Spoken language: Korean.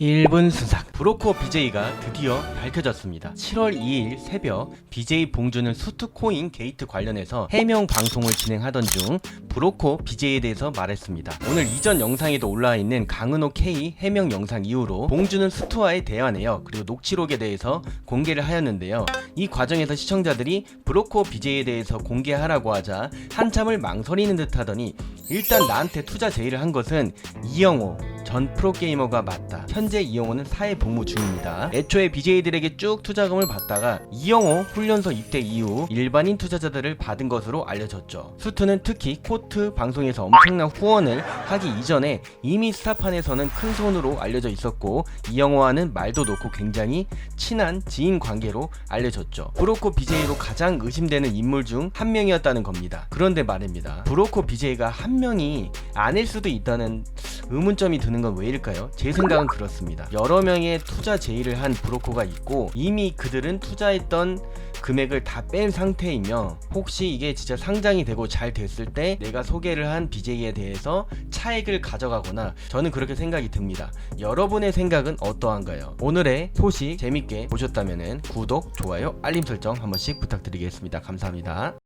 1분 수삭 브로커 BJ가 드디어 밝혀졌습니다. 7월 2일 새벽 BJ 봉주는 수트코인 게이트 관련해서 해명 방송을 진행하던 중 브로커 BJ에 대해서 말했습니다. 오늘 이전 영상에도 올라와 있는 강은호 K 해명 영상 이후로 봉주는 수트와의 대화 내역 그리고 녹취록에 대해서 공개를 하였는데요. 이 과정에서 시청자들이 브로커 BJ에 대해서 공개하라고 하자 한참을 망설이는 듯 하더니 일단 나한테 투자 제의를 한 것은 이영호 전 프로게이머가 맞다. 현재 이영호는 사회 복무 중입니다. 애초에 BJ들에게 쭉 투자금을 받다가 이영호 훈련소 입대 이후 일반인 투자자들을 받은 것으로 알려졌죠. 수트는 특히 코트 방송에서 엄청난 후원을 하기 이전에 이미 스타판에서는 큰 손으로 알려져 있었고 이영호와는 말도 놓고 굉장히 친한 지인 관계로 알려졌죠. 브로코 BJ로 가장 의심되는 인물 중 한 명이었다는 겁니다. 그런데 말입니다. 브로코 BJ가 한 명이 아닐 수도 있다는 의문점이 드는 건 왜일까요? 제 생각은 그렇습니다. 여러 명의 투자 제의를 한 브로커가 있고 이미 그들은 투자했던 금액을 다 뺀 상태이며 혹시 이게 진짜 상장이 되고 잘 됐을 때 내가 소개를 한 BJ에 대해서 차액을 가져가거나 저는 그렇게 생각이 듭니다. 여러분의 생각은 어떠한가요? 오늘의 소식 재밌게 보셨다면 구독, 좋아요, 알림 설정 한 번씩 부탁드리겠습니다. 감사합니다.